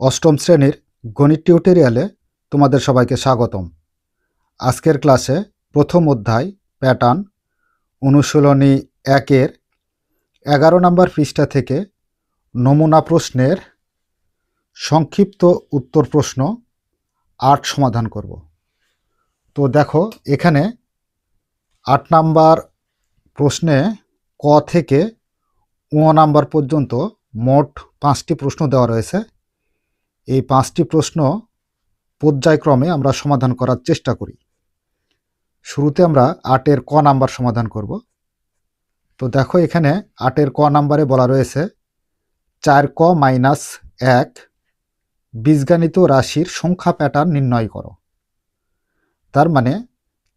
অষ্টম শ্রেণির গণিত টিউটোরিয়ালে তোমাদের সবাইকে স্বাগতম। আজকের ক্লাসে প্রথম অধ্যায় প্যাটার্ন অনুশীলনী একের এগারো নম্বর পৃষ্ঠা থেকে নমুনা প্রশ্নের সংক্ষিপ্ত উত্তর প্রশ্ন আট সমাধান করব। তো দেখো, এখানে আট নাম্বার প্রশ্নে ক থেকে ও নাম্বার পর্যন্ত মোট পাঁচটি প্রশ্ন দেওয়া রয়েছে। এই পাঁচটি প্রশ্ন পর্যায়ক্রমে আমরা সমাধান করার চেষ্টা করি। শুরুতে আমরা আটের ক নাম্বার সমাধান করব। তো দেখো এখানে আটের ক নাম্বারে বলা রয়েছে, চার ক মাইনাস এক বীজগাণিত রাশির সংখ্যা প্যাটার্ন নির্ণয় করো। তার মানে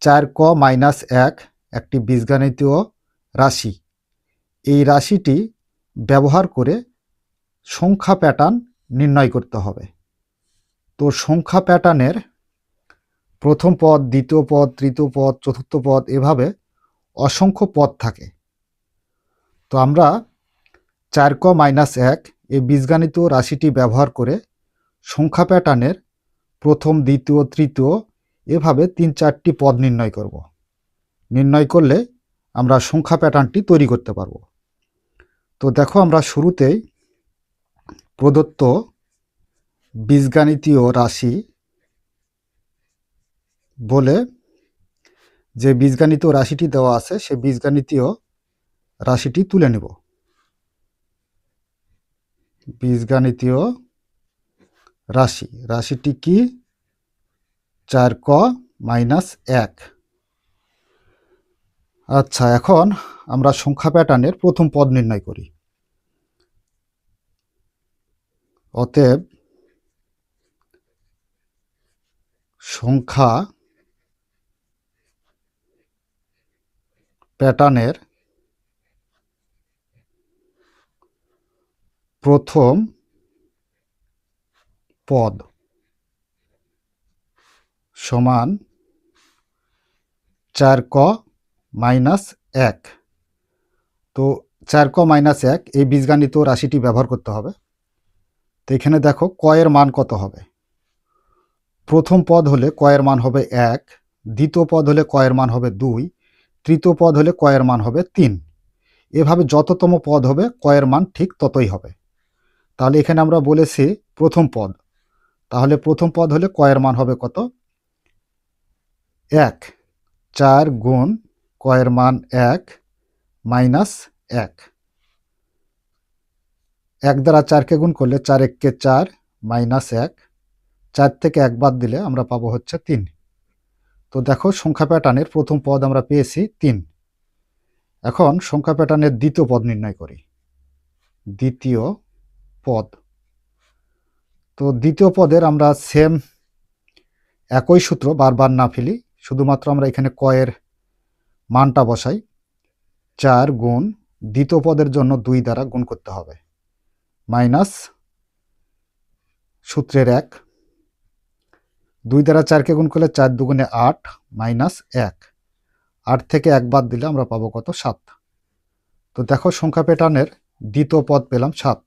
চার ক মাইনাস এক একটি বীজগাণিতীয় রাশি। এই রাশিটি ব্যবহার করে সংখ্যা প্যাটার্ন নির্ণয় করতে হবে। তো সংখ্যা প্যাটার্নের প্রথম পদ, দ্বিতীয় পদ, তৃতীয় পদ, চতুর্থ পদ এভাবে অসংখ্য পদ থাকে। তো আমরা চার ক মাইনাস এক এই বীজগাণিত রাশিটি ব্যবহার করে সংখ্যা প্যাটার্নের প্রথম, দ্বিতীয়, তৃতীয় এভাবে তিন চারটি পদ নির্ণয় করব। নির্ণয় করলে আমরা সংখ্যা প্যাটার্নটি তৈরি করতে পারব। তো দেখো আমরা শুরুতেই প্রদত্ত বীজগাণিতীয় রাশি বলে যে বীজগাণিতীয় রাশিটি দেওয়া আছে, সে বীজগাণিতীয় রাশিটি তুলে নেব। বীজগাণিতীয় রাশি, রাশিটি কি? চার ক মাইনাস এক। আচ্ছা এখন আমরা সংখ্যা প্যাটার্নের প্রথম পদ নির্ণয় করি। অতএব সংখ্যা প্যাটার্নের প্রথম পদ সমান চার ক মাইনাস এক। তো চার ক মাইনাস এক এই বীজগাণিত রাশিটি ব্যবহার করতে হবে। তো এখানে দেখো কয়ের মান কত হবে? প্রথম পদ হলে কয়ের মান হবে এক, দ্বিতীয় পদ হলে কয়ের মান হবে দুই, তৃতীয় পদ হলে কয়ের মান হবে তিন। এভাবে যততম পদ হবে, কয়ের মান ঠিক ততই হবে। তাহলে এখানে আমরা বলেছি প্রথম পদ। তাহলে প্রথম পদ হলে কয়ের মান হবে কত? এক, চার গুণ কয়ের মান এক, মাইনাস এক। এক দ্বারা চারকে গুণ করলে চার এককে চার মাইনাস এক। চার থেকে এক বাদ দিলে আমরা পাবো হচ্ছে তিন। তো দেখো সংখ্যা প্যাটার্নের প্রথম পদ আমরা পেয়েছি তিন। এখন সংখ্যা প্যাটার্নের দ্বিতীয় পদ নির্ণয় করি। দ্বিতীয় পদ। তো দ্বিতীয় পদের আমরা সেম একই সূত্র বারবার না ফেলি, শুধুমাত্র আমরা এখানে কয়ের মানটা বসাই। চার গুণ দ্বিতীয় পদের জন্য দুই দ্বারা গুণ করতে হবে। মাইনাস সূত্রের এক। দুই দ্বারা চারকে গুণ করলে চার দুগুণে আট মাইনাস এক। আট থেকে এক বাদ দিলে আমরা পাবো কত? সাত। তো দেখো সংখ্যা প্যাটার্নের দ্বিতীয় পদ পেলাম সাত।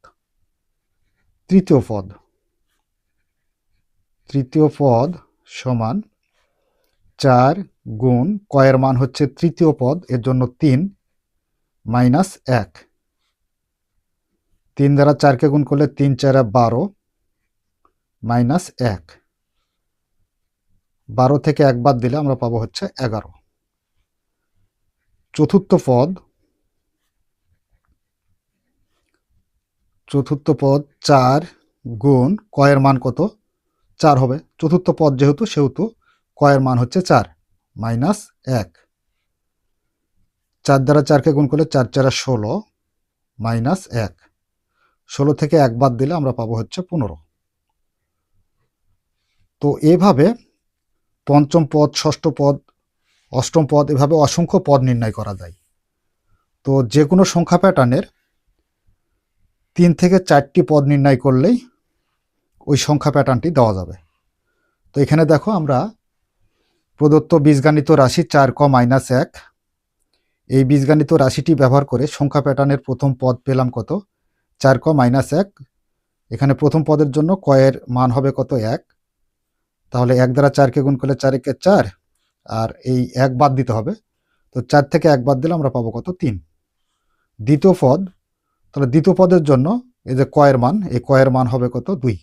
তৃতীয় পদ। তৃতীয় পদ সমান চার গুণ, কয়ের মান হচ্ছে তৃতীয় পদ, এর জন্য তিন মাইনাস এক। তিন দ্বারা চারকে গুণ করলে তিন চারে বারো মাইনাস এক। বারো থেকে এক বাদ দিলে আমরা পাবো হচ্ছে এগারো। চতুর্থ পদ চতুর্থ পদ চার গুণ কয়ের মান কত? চার হবে। চতুর্থ পদ যেহেতু, সেহেতু কয়ের মান হচ্ছে চার মাইনাস এক। চার দ্বারা চারকে গুণ করলে চার চারা ষোলো মাইনাস এক। ষোলো থেকে এক বাদ দিলে আমরা পাবো হচ্ছে পনেরো। তো এভাবে পঞ্চম পদ, ষষ্ঠ পদ, অষ্টম পদ এভাবে অসংখ্য পদ নির্ণয় করা যায়। তো যে কোনো সংখ্যা প্যাটার্নের তিন থেকে চারটি পদ নির্ণয় করলেই ওই সংখ্যা প্যাটার্নটি দেওয়া যাবে। তো এখানে দেখো আমরা প্রদত্ত বীজগাণিত রাশি চার ক মাইনাস এক। এই বীজগাণিত রাশিটি ব্যবহার করে সংখ্যা প্যাটার্নের প্রথম পদ পেলাম কত? চার ক মাইনাস এক। এখানে প্রথম পদের জন্য কয়ের মান হবে কত এক? তাহলে এক দ্বারা চারকে গুণ করলে চার একে চার, আর এই এক বাদ দিতে হবে। তো চার থেকে এক বাদ দিলে আমরা পাবো কত? তিন। দ্বিতীয় পদ, তাহলে দ্বিতীয় পদের জন্য এই যে কয়ের মান, এই কয়ের মান হবে কত? দুই।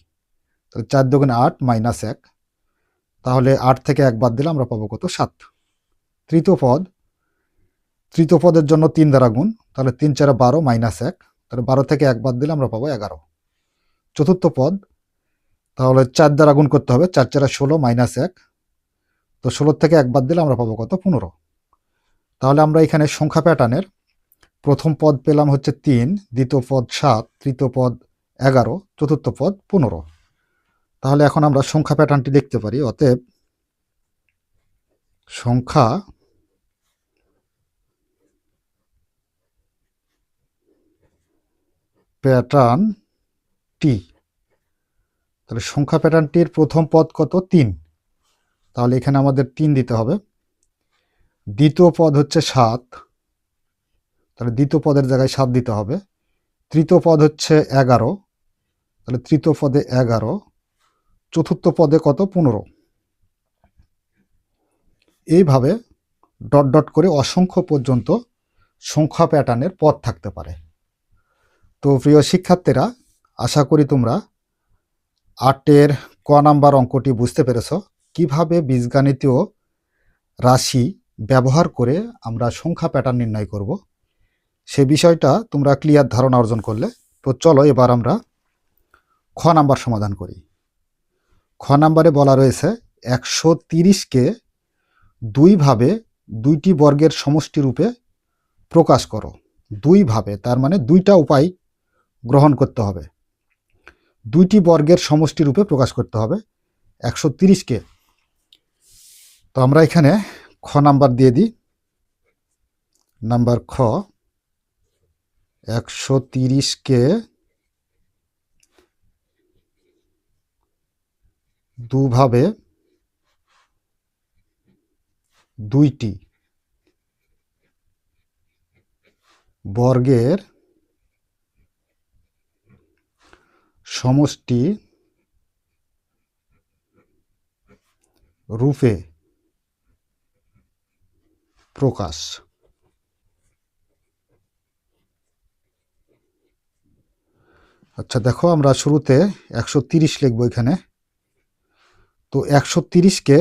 তাহলে চার দুগুণে আট মাইনাস এক। তাহলে আট থেকে এক বাদ দিলে আমরা পাবো কত? সাত। তৃতীয় পদ, তৃতীয় পদের জন্য তিন দ্বারা গুণ, তাহলে তিন চারে বারো মাইনাস এক। তাহলে বারো থেকে এক বাদ দিলে আমরা পাবো এগারো। চতুর্থ পদ, তাহলে চার দ্বারা গুণ করতে হবে, চার চারে ষোলো মাইনাস এক। তো ষোলোর থেকে এক বাদ দিলে আমরা পাবো কত? পনেরো। তাহলে আমরা এখানে সংখ্যা প্যাটার্নের প্রথম পদ পেলাম হচ্ছে তিন, দ্বিতীয় পদ সাত, তৃতীয় পদ এগারো, চতুর্থ পদ পনেরো। তাহলে এখন আমরা সংখ্যা প্যাটার্নটি দেখতে পারি, অতএব সংখ্যা প্যাটার্ন টি। তাহলে সংখ্যা প্যাটার্নটির প্রথম পদ কত? তিন। তাহলে এখানে আমাদের তিন দিতে হবে। দ্বিতীয় পদ হচ্ছে সাত। তাহলে দ্বিতীয় পদের জায়গায় সাত দিতে হবে। তৃতীয় পদ হচ্ছে এগারো। তাহলে তৃতীয় পদে এগারো। চতুর্থ পদে কত? পনেরো। এইভাবে ডট ডট করে অসংখ্য পর্যন্ত সংখ্যা প্যাটার্নের পদ থাকতে পারে। তো প্রিয় শিক্ষার্থীরা, আশা করি তোমরা আটের ক নাম্বার অঙ্কটি বুঝতে পেরেছ। কীভাবে বীজগাণিতীয় রাশি ব্যবহার করে আমরা সংখ্যা প্যাটার্ন নির্ণয় করব, সে বিষয়টা তোমরা ক্লিয়ার ধারণা অর্জন করলে। তো চলো এবার আমরা খ নাম্বার সমাধান করি। খ নাম্বারে বলা রয়েছে, একশো তিরিশকে দুইভাবে দুইটি বর্গের সমষ্টি রূপে প্রকাশ করো। দুইভাবে, তার মানে দুইটা উপায় গ্রহণ করতে হবে। দুইটি বর্গের সমষ্টি রূপে প্রকাশ করতে হবে। একশো তিরিশকে তো আমরা এখানে খ নাম্বার দিয়ে দিই। নাম্বার খ, একশো তিরিশকে দুভাবে দুইটি বর্গের সমষ্টি রূপে প্রকাশ। আচ্ছা দেখো আমরা শুরুতে একশো তিরিশ লিখব এখানে। তো একশো তিরিশকে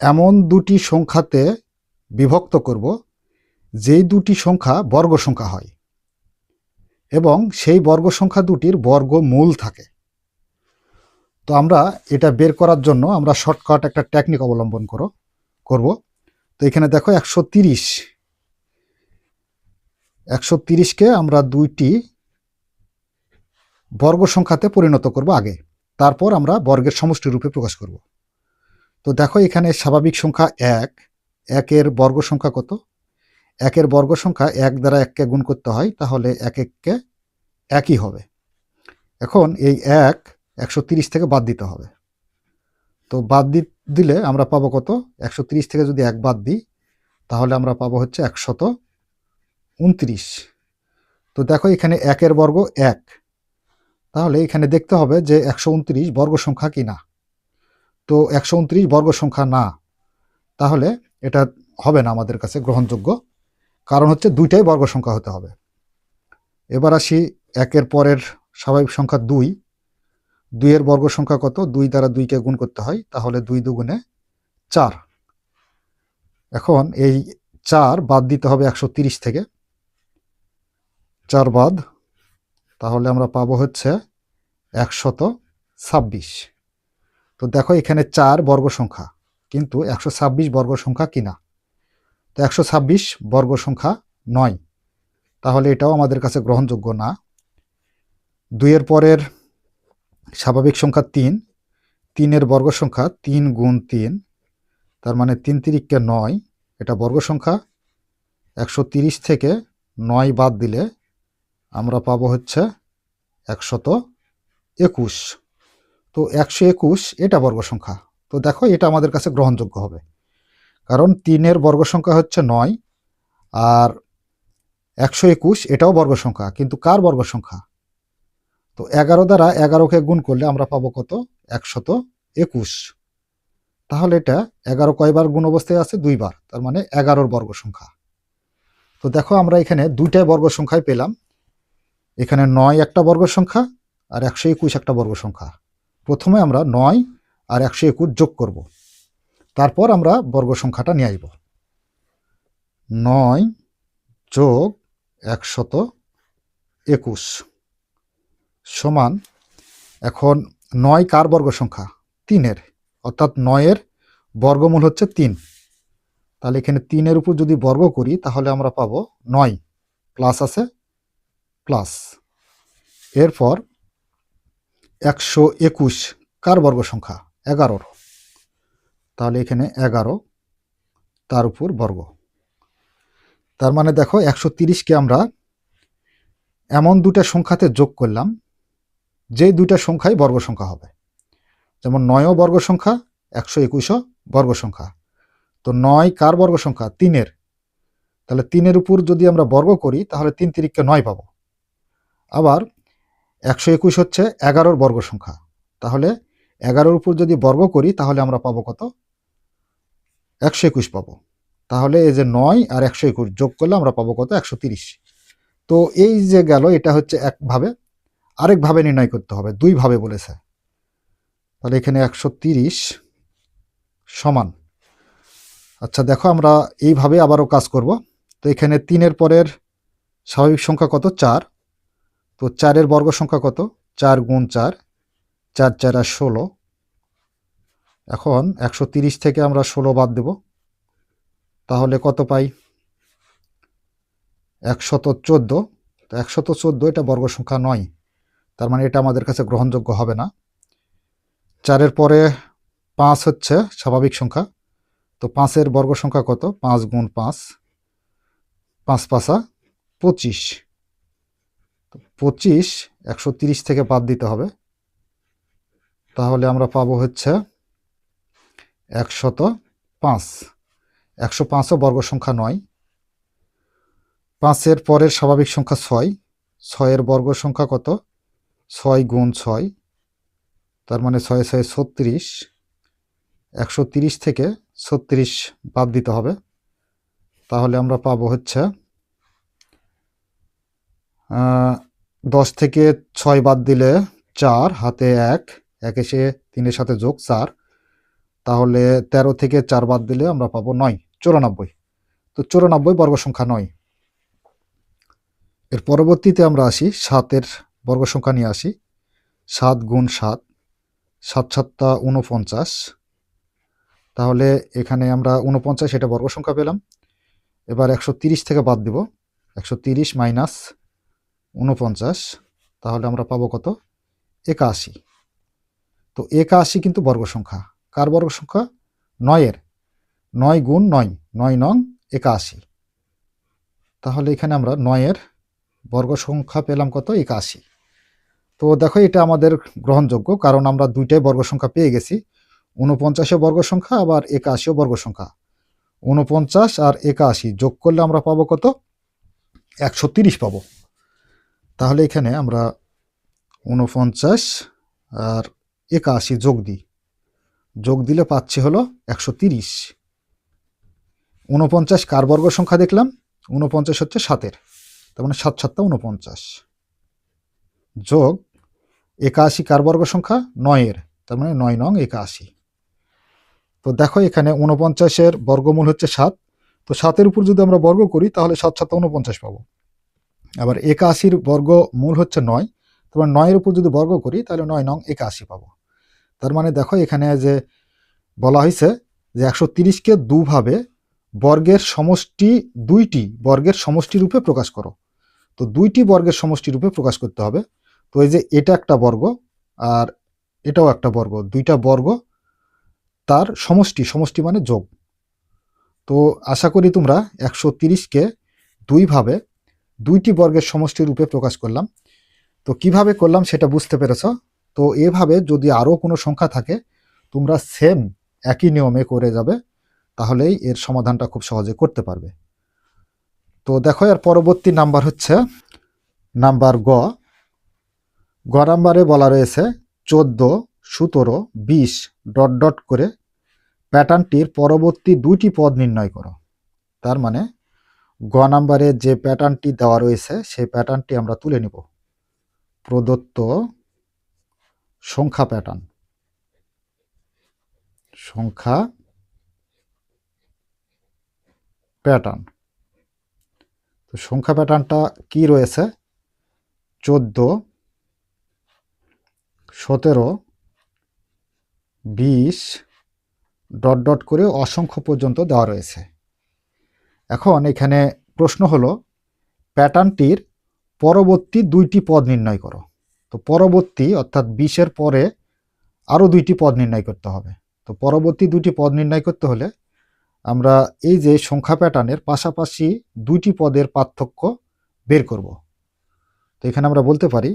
এমন দুটি সংখ্যাতে বিভক্ত করব, যেই দুটি সংখ্যা বর্গ সংখ্যা হয়। এবং সেই বর্গ সংখ্যা দুটির বর্গমূল থাকে। তো আমরা এটা বের করার জন্য আমরা শর্টকাট একটা টেকনিক অবলম্বন করো, করব। তো এখানে দেখো একশো তিরিশ। একশো তিরিশকে আমরা দুইটি বর্গ সংখ্যাতে পরিণত করব আগে। তারপর আমরা বর্গের সমষ্টি রূপে প্রকাশ করব। তো দেখো এখানে স্বাভাবিক সংখ্যা এক একের বর্গ সংখ্যা কত? একের বর্গ সংখ্যা এক দ্বারা এককে গুণ করতে হয়, তাহলে এক এককে একই হবে। এখন এই এক একশো থেকে বাদ দিতে হবে। তো বাদ দিলে আমরা পাবো কত? একশো থেকে যদি এক বাদ দিই, তাহলে আমরা পাবো হচ্ছে একশত উনত্রিশ। তো দেখো এখানে একের বর্গ এক। তাহলে এখানে দেখতে হবে যে একশো উনত্রিশ বর্গ সংখ্যা কি না? তো একশো উনত্রিশ বর্গ সংখ্যা না, তাহলে এটা হবে না আমাদের কাছে গ্রহণযোগ্য। কারণ হচ্ছে দুইটাই বর্গ সংখ্যা হতে হবে। এবার আসি একের পরের স্বাভাবিক সংখ্যা দুই। দুইয়ের বর্গ সংখ্যা কত? দুই দ্বারা দুইকে গুণ করতে হয়, তাহলে দুই দুগুণে চার। এখন এই চার বাদ দিতে হবে একশো থেকে। চার বাদ, তাহলে আমরা পাবো হচ্ছে একশত ছাব্বিশ। তো দেখো এখানে চার বর্গ সংখ্যা, কিন্তু একশো ছাব্বিশ বর্গ সংখ্যা কিনা? তো একশো ছাব্বিশ বর্গ সংখ্যা নয়। তাহলে এটাও আমাদের কাছে গ্রহণযোগ্য না। দুইয়ের পরের স্বাভাবিক সংখ্যা তিন। তিনের বর্গ সংখ্যা তিন গুণ তিন, তার মানে তিন তিরিককে নয়। এটা বর্গ সংখ্যা। একশো তিরিশ থেকে নয় বাদ দিলে আমরা পাবো হচ্ছে একশত একুশ। তো একশো একুশ, এটা বর্গ সংখ্যা। তো দেখো, এটা আমাদের কাছে গ্রহণযোগ্য হবে। কারণ তিনের বর্গ সংখ্যা হচ্ছে নয়, আর একশো একুশ এটাও বর্গ সংখ্যা কিন্তু কার বর্গ সংখ্যা তো এগারো দ্বারা এগারোকে গুণ করলে আমরা পাবো কত? একশত একুশ। তাহলে এটা এগারো কয়বার গুণ অবস্থায় আছে? দুইবার, তার মানে এগারোর বর্গ সংখ্যা তো দেখো আমরা এখানে দুইটাই বর্গ সংখ্যায় পেলাম। এখানে নয় একটা বর্গ সংখ্যা আর একশো একুশ একটা বর্গ সংখ্যা প্রথমে আমরা নয় আর একশো একুশ যোগ করব। তারপর আমরা বর্গ সংখ্যাটা নিয়ে আসব নয় যোগ একশত একুশ সমান এখন নয় কার বর্গ সংখ্যা? তিনের। অর্থাৎ নয়ের বর্গমূল হচ্ছে তিন। তাহলে এখানে তিনের উপর যদি বর্গ করি, তাহলে আমরা পাব নয় প্লাস আছে প্লাস। এরপর একশো একুশ কার বর্গ সংখ্যা? এগারোর। তাহলে এখানে এগারো, তার উপর বর্গ। তার মানে দেখো একশো তিরিশকে আমরা এমন দুটা সংখ্যাতে যোগ করলাম, যে দুইটা সংখ্যাই বর্গ সংখ্যা হবে। যেমন নয়ও বর্গ সংখ্যা, একশো একুশও বর্গ সংখ্যা। তো নয় কার বর্গ সংখ্যা? তিনের। তাহলে তিনের উপর যদি আমরা বর্গ করি, তাহলে তিন তিরিককে নয় পাবো। আবার একশো একুশ হচ্ছে এগারোর বর্গ সংখ্যা। তাহলে এগারোর উপর যদি বর্গ করি, তাহলে আমরা পাবো কত? একশো একুশ পাবো। তাহলে এই যে নয় আর একশো একুশ যোগ করলে আমরা পাবো কত? একশো তিরিশ। তো এই যে গেল, এটা হচ্ছে একভাবে। আরেকভাবে নির্ণয় করতে হবে, দুইভাবে বলেছে। তাহলে এখানে একশো তিরিশ সমান। আচ্ছা দেখো আমরা এইভাবে আবারও কাজ করব। তো এখানে তিনের পরের স্বাভাবিক সংখ্যা কত? চার। তো চারের বর্গ সংখ্যা কত? চার গুণ চার চার চার আর ষোলো। এখন একশো থেকে আমরা ষোলো বাদ দেব। তাহলে কত পাই? একশত চোদ্দ। তো একশত চোদ্দ এটা বর্গ সংখ্যা নয়। তার মানে এটা আমাদের কাছে গ্রহণযোগ্য হবে না। চারের পরে পাঁচ হচ্ছে স্বাভাবিক সংখ্যা। তো পাঁচের বর্গ সংখ্যা কত? পাঁচ গুণ পাঁচ। পাঁচ পাঁচা পঁচিশ। পঁচিশ একশো থেকে বাদ দিতে হবে। তাহলে আমরা পাবো হচ্ছে একশত পাঁচ। একশো পাঁচও বর্গ সংখ্যা নয়। পাঁচের পরের স্বাভাবিক সংখ্যা ছয়। ছয়ের বর্গ সংখ্যা কত? ছয় গুণ ছয়। তার মানে ছয় ছয় ছত্রিশ। একশো তিরিশ থেকে ছত্রিশ বাদ দিতে হবে। তাহলে আমরা পাবো হচ্ছে দশ থেকে ছয় বাদ দিলে চার, হাতে এক, একে সে তিনের সাথে যোগ চার। তাহলে তেরো থেকে চার বাদ দিলে আমরা পাবো নয়, চুরানব্বই। তো চুরানব্বই বর্গ সংখ্যা নয়। এর পরবর্তীতে আমরা আসি, সাতের বর্গ সংখ্যা নিয়ে আসি। সাত গুণ সাত সাত সাতটা উনপঞ্চাশ তাহলে এখানে আমরা উনপঞ্চাশ এটা বর্গ সংখ্যা পেলাম। এবার একশো তিরিশ থেকে বাদ দিব। একশো তিরিশ মাইনাস উনপঞ্চাশ তাহলে আমরা পাবো কত? একাশি। তো একাশি কিন্তু বর্গ সংখ্যা কার বর্গ সংখ্যা? নয়ের। নয় গুণ নয় নয় নং একাশি। তাহলে এখানে আমরা নয়ের বর্গ সংখ্যা পেলাম কত? একাশি। তো দেখো এটা আমাদের গ্রহণযোগ্য, কারণ আমরা দুইটাই বর্গ সংখ্যা পেয়ে গেছি। উনপঞ্চাশে বর্গ সংখ্যা, আবার একাশিও বর্গ সংখ্যা। উনপঞ্চাশ আর একাশি যোগ করলে আমরা পাবো কত? একশো তিরিশ পাবো। তাহলে এখানে আমরা উনপঞ্চাশ আর একাশি যোগ দিই। যোগ দিলে পাচ্ছি হলো একশো তিরিশ। উনপঞ্চাশ কার বর্গ সংখ্যা দেখলাম? উনপঞ্চাশ হচ্ছে সাতের, তার মানে সাত সাতটা উনপঞ্চাশ যোগ একাশি কার বর্গ সংখ্যা? নয়ের, তার মানে নয় নং একাশি। তো দেখো এখানে উনপঞ্চাশের বর্গমূল হচ্ছে সাত। তো সাতের উপর যদি আমরা বর্গ করি, তাহলে সাত সাতটা উনপঞ্চাশ পাবো। আবার একাশির বর্গমূল হচ্ছে নয় তোমার নয়ের উপর যদি বর্গ করি, তাহলে নয় নং একাশি পাবো। তার মানে দেখো এখানে যে বলা হয়েছে যে একশো তিরিশকে দুভাবে বর্গের সমষ্টি দুইটি বর্গের সমষ্টি রূপে প্রকাশ করো। তো দুইটি বর্গের সমষ্টি রূপে প্রকাশ করতে হবে। তো এই যে এটা একটা বর্গ আর এটাও একটা বর্গ, দুইটা বর্গ তার সমষ্টি সমষ্টি মানে যোগ। তো আশা করি তোমরা একশো তিরিশকে দুইভাবে দুইটি বর্গের সমষ্টি রূপে প্রকাশ করলাম। তো কীভাবে করলাম সেটা বুঝতে পেরেছ? তো এভাবে যদি আরও কোনো সংখ্যা থাকে, তোমরা সেম একই নিয়মে করে যাবে, তাহলেই এর সমাধানটা খুব সহজে করতে পারবে। তো দেখো, এর পরবর্তী নাম্বার হচ্ছে নাম্বার গ। গ নাম্বারে বলা রয়েছে চোদ্দ, সতেরো, বিশ ডট ডট করে প্যাটার্নটির পরবর্তী দুইটি পদ নির্ণয় করো। তার মানে গ নাম্বারে যে প্যাটার্নটি দেওয়া রয়েছে, সেই প্যাটার্নটি আমরা তুলে নিব। প্রদত্ত সংখ্যা প্যাটার্ন সংখ্যা প্যাটার্ন তো সংখ্যা প্যাটার্নটা কি রয়েছে? চোদ্দ, সতেরো, বিশ, ডট ডট করে অসংখ্য পর্যন্ত দেওয়া রয়েছে। এখন এখানে প্রশ্ন হলো প্যাটার্নটির পরবর্তী দুইটি পদ নির্ণয় করো। তো পরবর্তী অর্থাৎ বিশের পরে আরও দুইটি পদ নির্ণয় করতে হবে। তো পরবর্তী দুটি পদ নির্ণয় করতে হলে আমরা এই যে সংখ্যা প্যাটার্নের পাশাপাশি দুইটি পদের পার্থক্য বের করব। তো এখানে আমরা বলতে পারি,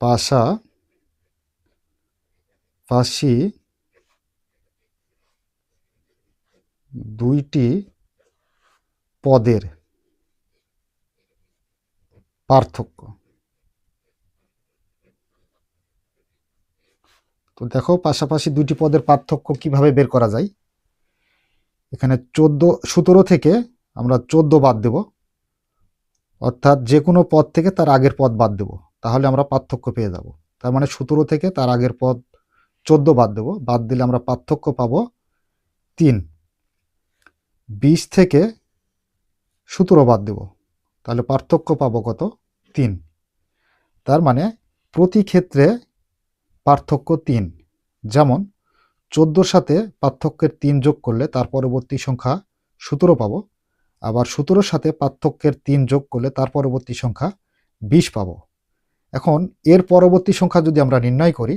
পাশা, পাশি দুইটি পদের পার্থক্য। তো দেখো পাশাপাশি দুটি পদের পার্থক্য কীভাবে বের করা যায়? এখানে চোদ্দ, সতেরো থেকে আমরা চোদ্দ বাদ দেব। অর্থাৎ যে কোনো পদ থেকে তার আগের পদ বাদ দেব। তাহলে আমরা পার্থক্য পেয়ে যাব। তার মানে সতেরো থেকে তার আগের পদ চোদ্দ বাদ দেব। বাদ দিলে আমরা পার্থক্য পাব তিন। বিশ থেকে সতেরো বাদ দেব। তাহলে পার্থক্য পাবো কত? তিন। তার মানে প্রতি ক্ষেত্রে পার্থক্য তিন। যেমন চোদ্দোর সাথে পার্থক্যের তিন যোগ করলে তার পরবর্তী সংখ্যা সতেরো পাবো। আবার সতেরোর সাথে পার্থক্যের তিন যোগ করলে তার পরবর্তী সংখ্যা বিশ পাব। এখন এর পরবর্তী সংখ্যা যদি আমরা নির্ণয় করি,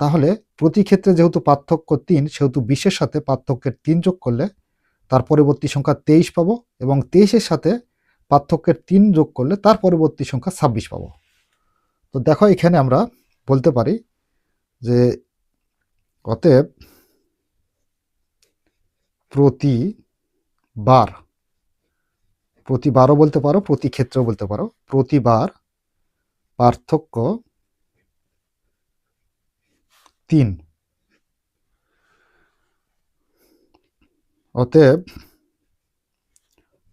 তাহলে প্রতি ক্ষেত্রে যেহেতু পার্থক্য তিন, সেহেতু বিশের সাথে পার্থক্যের তিন যোগ করলে তার পরবর্তী সংখ্যা তেইশ পাব এবং তেইশের সাথে পার্থক্যের তিন যোগ করলে তার পরবর্তী সংখ্যা ছাব্বিশ পাবো। তো দেখো এখানে আমরা বলতে পারি যে অতএব প্রতিবার প্রতিবারও বলতে পারো, প্রতি ক্ষেত্রেও বলতে পারো প্রতিবার পার্থক্য তিন। অতএব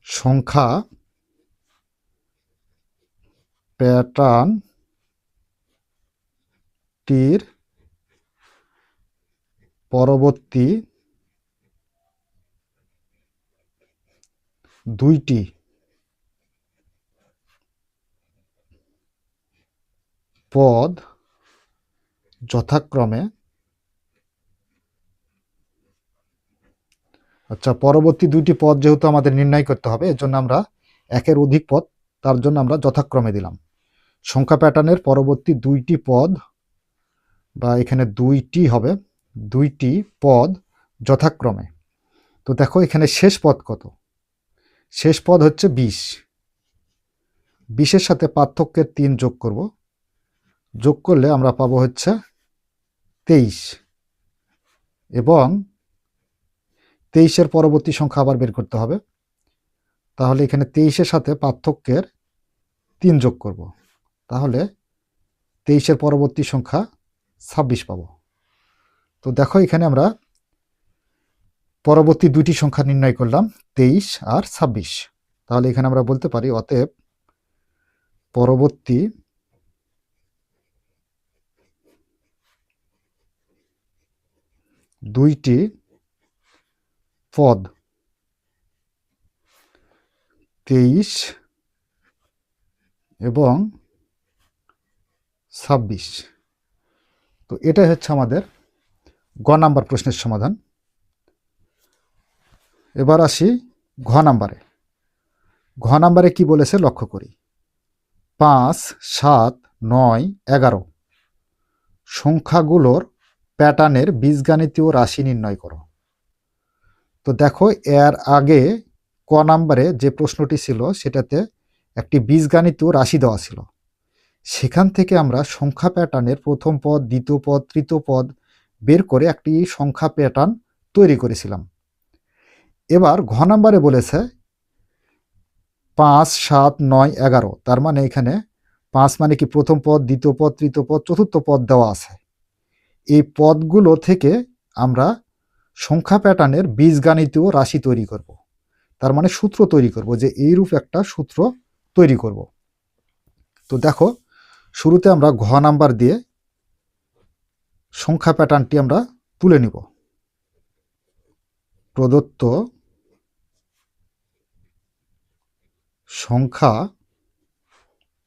সংখ্যা প্যাটার্নটির পরবর্তী দুইটি। পদ যথাক্রমে আচ্ছা পরবর্তী দুইটি পদ যেহেতু আমাদের নির্ণয় করতে হবে এর জন্য আমরা একের অধিক পদ, তার জন্য আমরা যথাক্রমে দিলাম। সংখ্যা প্যাটার্নের পরবর্তী দুইটি পদ বা এখানে দুইটি হবে, দুইটি পদ যথাক্রমে। তো দেখো এখানে শেষ পদ কত? শেষ পদ হচ্ছে বিশ। বিশের সাথে পার্থক্যের তিন যোগ করব। যোগ করলে আমরা পাবো হচ্ছে তেইশ। এবং তেইশের পরবর্তী সংখ্যা আবার বের করতে হবে। তাহলে এখানে তেইশের সাথে পার্থক্যের তিন যোগ করব। তাহলে তেইশের পরবর্তী সংখ্যা ছাব্বিশ পাব। তো দেখো এখানে আমরা পরবর্তী দুইটি সংখ্যা নির্ণয় করলাম, তেইশ আর ছাব্বিশ। তাহলে এখানে আমরা বলতে পারি, অতএব পরবর্তী দুইটি পদ তেইশ এবং ছাব্বিশ। তো এটাই হচ্ছে আমাদের গ নাম্বার প্রশ্নের সমাধান। এবার আসি ঘ নাম্বারে। ঘ নাম্বারে কি বলেছে লক্ষ্য করি। পাঁচ, সাত, নয়, এগারো। সংখ্যাগুলোর প্যাটার্নের বীজগাণিতীয় রাশি নির্ণয় করো। তো দেখো, এর আগে ক নাম্বারে যে প্রশ্নটি ছিল, সেটাতে একটি বীজগাণিতীয় রাশি দেওয়া ছিল। সেখান থেকে আমরা সংখ্যা প্যাটার্নের প্রথম পদ, দ্বিতীয় পদ, তৃতীয় পদ বের করে একটি সংখ্যা প্যাটার্ন তৈরি করেছিলাম। এবার ঘ নাম্বারে বলেছে পাঁচ, সাত, নয়, এগারো। তার মানে এখানে পাঁচ মানে কি প্রথম পদ, দ্বিতীয় পদ, তৃতীয় পদ, চতুর্থ পদ দেওয়া আছে। এই পদগুলো থেকে আমরা সংখ্যা প্যাটার্নের বীজগাণিতীয় রাশি তৈরি করব। তার মানে সূত্র তৈরি করব যে এইরূপ একটা সূত্র তৈরি করব। তো দেখো শুরুতে আমরা ঘ নাম্বার দিয়ে সংখ্যা প্যাটার্নটি আমরা তুলে নিব। প্রদত্ত সংখ্যা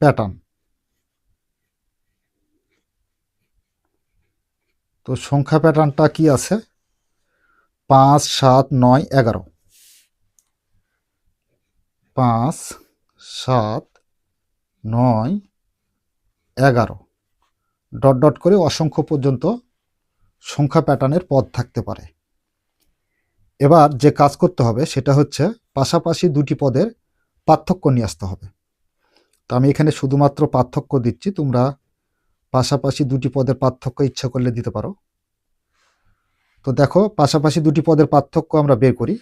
প্যাটার্ন। তো সংখ্যা প্যাটার্নটা কি আছে? পাঁচ, সাত, নয়, এগারো। পাঁচ, সাত, নয় এগারো। ডট ডট করে অসংখ্য পর্যন্ত সংখ্যা প্যাটার্নের পদ থাকতে পারে। এবার যে কাজ করতে হবে সেটা হচ্ছে পাশাপাশি দুটি পদের পার্থক্য নিয়ে আসতে হবে। তো আমি এখানে শুধুমাত্র পার্থক্য দিচ্ছি, তোমরা পাশাপাশি দুটি পদের পার্থক্য ইচ্ছা করলে দিতে পারো। তো দেখো, পাশাপাশি দুটি পদের পার্থক্য আমরা বের করি।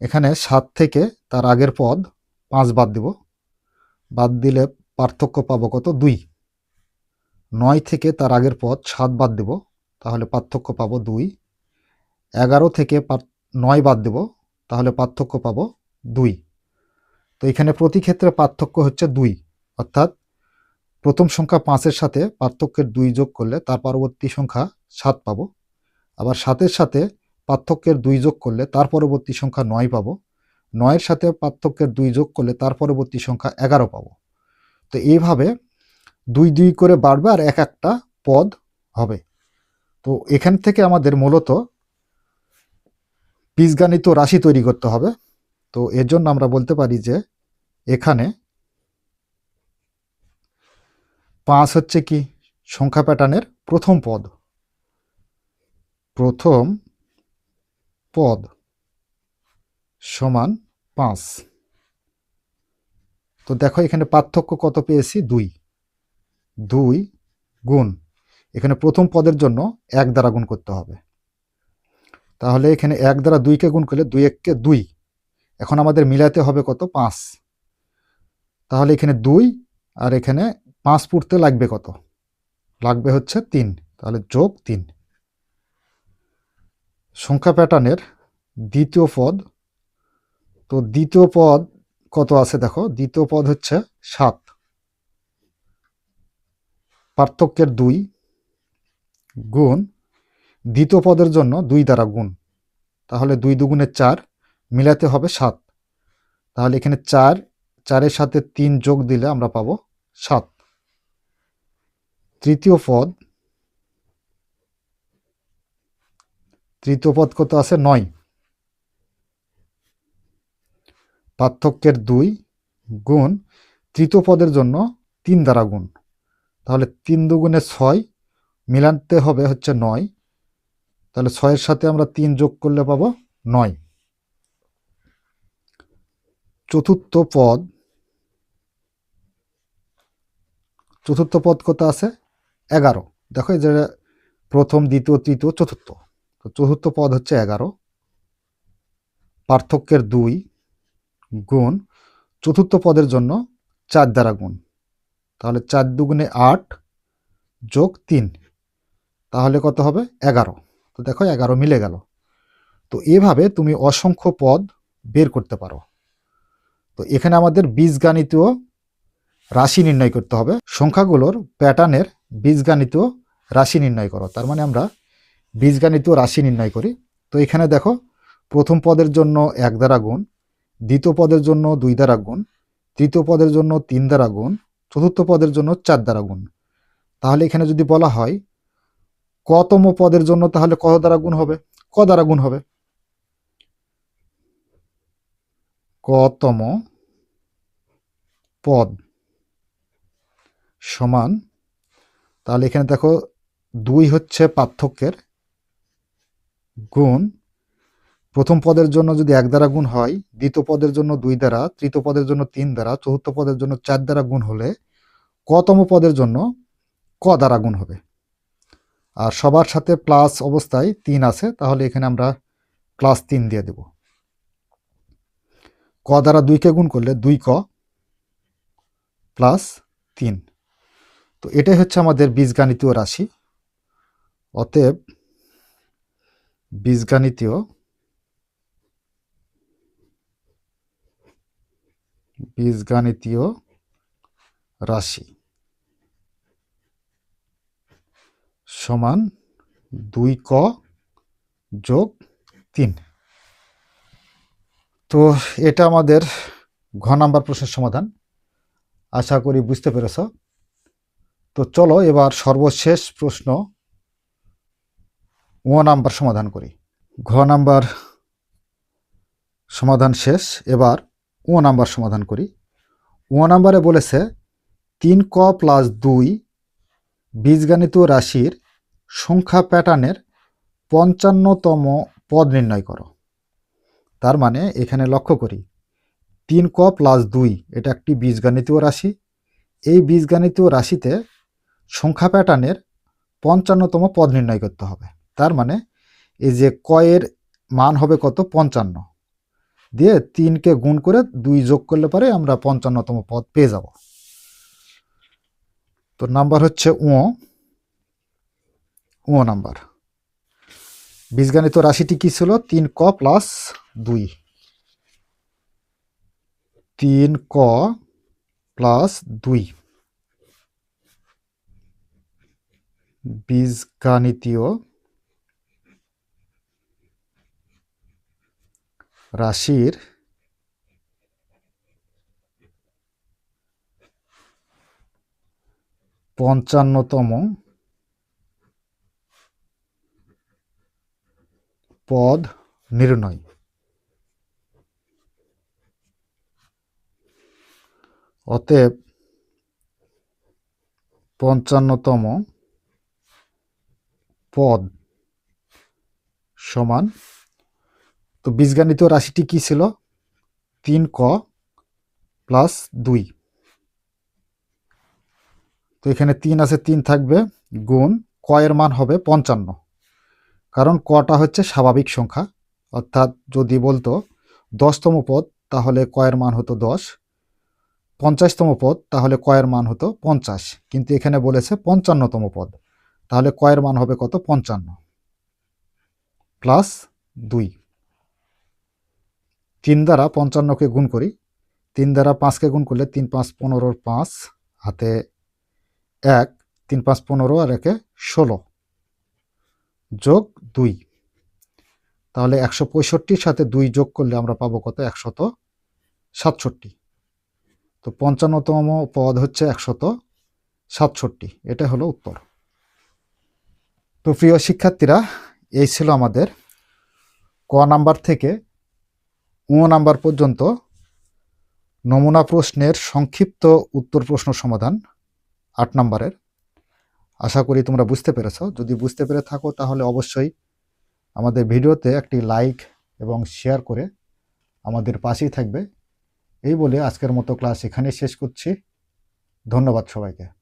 এখানে সাত থেকে তার আগের পদ পাঁচ বাদ দিব। বাদ দিলে পার্থক্য পাবো কত? দুই। নয় থেকে তার আগের পদ সাত বাদ দেব, তাহলে পার্থক্য পাবো দুই। এগারো থেকে নয় বাদ দেব, তাহলে পার্থক্য পাবো দুই। তো এখানে প্রতি ক্ষেত্রে পার্থক্য হচ্ছে দুই। অর্থাৎ প্রথম সংখ্যা পাঁচের সাথে পার্থক্যের দুই যোগ করলে তার পরবর্তী সংখ্যা সাত পাবো। আবার সাতের সাথে পার্থক্যের দুই যোগ করলে তার পরবর্তী সংখ্যা নয় পাবো। নয়ের সাথে পার্থক্যের দুই যোগ করলে তার পরবর্তী সংখ্যা এগারো পাবো। তো এইভাবে দুই দুই করে বাড়বে আর এক একটা পদ হবে। তো এখান থেকে আমাদের মূলত বীজগাণিত রাশি তৈরি করতে হবে। তো এর জন্য আমরা বলতে পারি যে এখানে পাঁচ হচ্ছে কি? সংখ্যা প্যাটার্নের প্রথম পদ। প্রথম পদ সমান পাঁচ। তো দেখো এখানে পার্থক্য কত পেয়েছি? দুই। দুই গুণ। এখানে প্রথম পদের জন্য এক দ্বারা গুণ করতে হবে। তাহলে এখানে এক দ্বারা দুইকে গুণ করলে দুই এককে দুই। এখন আমাদের মিলাতে হবে কত? পাঁচ। তাহলে এখানে দুই আর এখানে পাঁচ পুড়তে লাগবে কত? লাগবে হচ্ছে তিন। তাহলে যোগ তিন। সংখ্যা প্যাটার্নের দ্বিতীয় পদ। তো দ্বিতীয় পদ কত আছে দেখো? দ্বিতীয় পদ হচ্ছে সাত। পার্থক্যের দুই গুণ দ্বিতীয় পদের জন্য দুই দ্বারা গুণ। তাহলে দুই দুগুণের চার মিলাতে হবে সাত। তাহলে এখানে চার, চারের সাথে তিন যোগ দিলে আমরা পাবো সাত। তৃতীয় পদ তৃতীয় পদ কত আছে? নয়। পার্থক্যের দুই গুণ তৃতীয় পদের জন্য তিন দ্বারা গুণ। তাহলে তিন দুগুণে ছয় মিলানতে হবে হচ্ছে নয়। তাহলে ছয়ের সাথে আমরা তিন যোগ করলে পাবো নয়। চতুর্থ পদ চতুর্থ পদ কত আছে? এগারো। দেখো যে প্রথম, দ্বিতীয়, তৃতীয়, চতুর্থ। তো চতুর্থ পদ হচ্ছে এগারো। পার্থক্যের দুই গুণ চতুর্থ পদের জন্য চার দ্বারা গুণ। তাহলে চার দুগুণে আট যোগ তিন, তাহলে কত হবে? এগারো। তো দেখো এগারো মিলে গেল। তো এভাবে তুমি অসংখ্য পদ বের করতে পারো। তো এখানে আমাদের বীজগাণিতীয় রাশি নির্ণয় করতে হবে। সংখ্যাগুলোর প্যাটার্নের বীজগাণিতীয় রাশি নির্ণয় করো। তার মানে আমরা বীজগাণিতীয় রাশি নির্ণয় করি। তো এখানে দেখো, প্রথম পদের জন্য এক দ্বারা গুণ দ্বিতীয় পদের জন্য দুই দ্বারা গুণ, তৃতীয় পদের জন্য তিন দ্বারা গুণ, চতুর্থ পদের জন্য চার দ্বারা গুণ। তাহলে এখানে যদি বলা হয়, কতম পদের জন্য তাহলে কত দ্বারা গুণ হবে? ক দ্বারা গুণ হবে? কতম পদ সমান, তাহলে এখানে দেখো দুই হচ্ছে পার্থক্যের গুণ প্রথম পদের জন্য যদি এক দ্বারা গুণ হয়, দ্বিতীয় পদের জন্য দুই দ্বারা, তৃতীয় পদের জন্য তিন দ্বারা, চতুর্থ পদের জন্য চার দ্বারা গুণ হলে কতম পদের জন্য ক দ্বারা গুণ হবে? আর সবার সাথে প্লাস অবস্থায় তিন আছে, তাহলে এখানে আমরা প্লাস তিন দিয়ে দেব। ক দ্বারা দুইকে গুণ করলে দুই ক প্লাস তিন। তো এটাই হচ্ছে আমাদের বীজগাণিতীয় রাশি। অতএব বীজগাণিতীয় বীজগাণিতীয় রাশি সমান দুই ক যোগ তিন। তো এটা আমাদের ঘ নাম্বার প্রশ্নের সমাধান। আশা করি বুঝতে পেরেছ। তো চলো এবার সর্বশেষ প্রশ্ন ও নাম্বার সমাধান করি। ঘ নাম্বার সমাধান শেষ। এবার ও নাম্বার সমাধান করি। ও নাম্বারে বলেছে, তিন ক প্লাস দুই বীজগণিত রাশির সংখ্যা প্যাটার্নের পঞ্চান্নতম পদ নির্ণয় করো। তার মানে এখানে লক্ষ্য করি, তিন ক প্লাস দুই এটা একটি বীজগণিতীয় রাশি। এই বীজগণিতীয় রাশিতে সংখ্যা প্যাটার্নের পঞ্চান্নতম পদ নির্ণয় করতে হবে। তার মানে এই যে কয়ের মান হবে কত? পঞ্চান্ন। দিয়ে তিনকে গুণ করে দুই যোগ করলে পরে আমরা পঞ্চান্নতম পদ পেয়ে যাব। তো নাম্বার হচ্ছে ও ও নাম্বার। বীজগণিত রাশিটি কি ছিল? তিন ক প্লাস দুই। তিন ক প্লাস দুই। বীজগাণিতীয় রাশির পঞ্চান্নতম পদ নির্ণয়। অতএব পঞ্চান্নতম পদ সমান তো বীজগণিত রাশিটি কি ছিল? তিন ক প্লাস দুই। তো এখানে তিন আছে, তিন থাকবে, গুণ ক এর মান হবে পঞ্চান্ন। কারণ কটা হচ্ছে স্বাভাবিক সংখ্যা। অর্থাৎ যদি বলতো দশতম পদ, তাহলে কয়ের মান হতো দশ। পঞ্চাশতম পদ, তাহলে কয়ের মান হতো পঞ্চাশ। কিন্তু এখানে বলেছে পঞ্চান্নতম পদ। তাহলে কয়ের মান হবে কত? পঞ্চান্ন। প্লাস দুই। তিন দ্বারা পঞ্চান্নকে গুণ করি, তিন দ্বারা পাঁচকে গুণ করলে তিন পাঁচ পনেরোর পাঁচ, হাতে এক, তিন পাঁচ পনেরো আর একে ষোলো। যোগ দুই। তাহলে একশো পঁয়ষট্টির সাথে দুই যোগ করলে আমরা পাবো কত? একশত সাতষট্টি। তো পঞ্চান্নতম পদ হচ্ছে একশত সাতষট্টি। এটা হলো উত্তর। তো প্রিয় শিক্ষার্থীরা, এই ছিল আমাদের ক নাম্বার থেকে ও নাম্বার পর্যন্ত নমুনা প্রশ্নের সংক্ষিপ্ত উত্তর প্রশ্ন সমাধান আট নাম্বারের। আশা করি তোমরা বুঝতে পেরেছ। যদি বুঝতে পেরে থাকো, তাহলে অবশ্যই আমাদের ভিডিওতে একটি লাইক এবং শেয়ার করে আমাদের পাশেই থাকবে। এই বলে আজকের মতো ক্লাস এখানেই শেষ করছি। ধন্যবাদ সবাইকে।